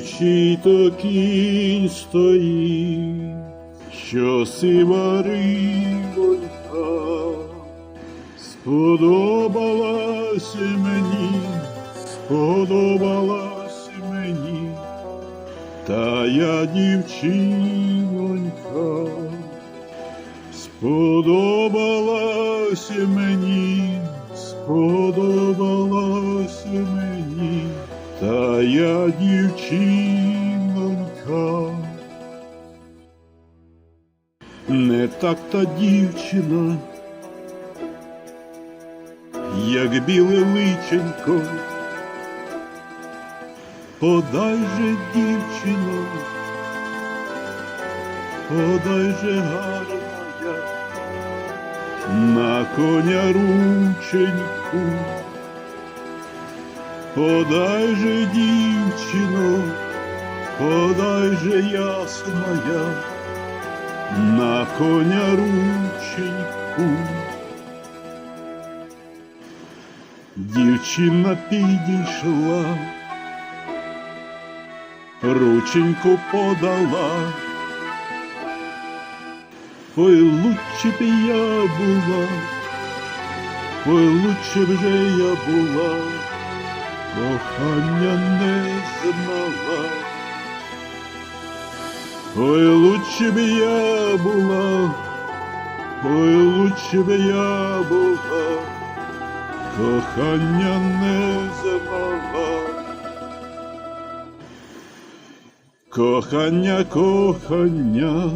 чий то кінь стоїть, що сива ривонька, сподобалась мені, сподобалась мені, та я дівчинонька, сподобалась мені, сподобалась мені, та я дівчинонька. Не так та дівчина, як біле личенько, подай же дівчино, подай же гарна, на коня рученьку, подай же дівчино, подай же ясная, на коня рученьку. Дівчина підійшла, рученьку подала. Ой, лучше б я була, ой, лучше б же я була, кохання не знала. Ой, лучше б я була, ой, лучше б я була, кохання не знала. Кохання, кохання,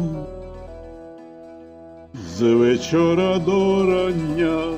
з вечора до рання,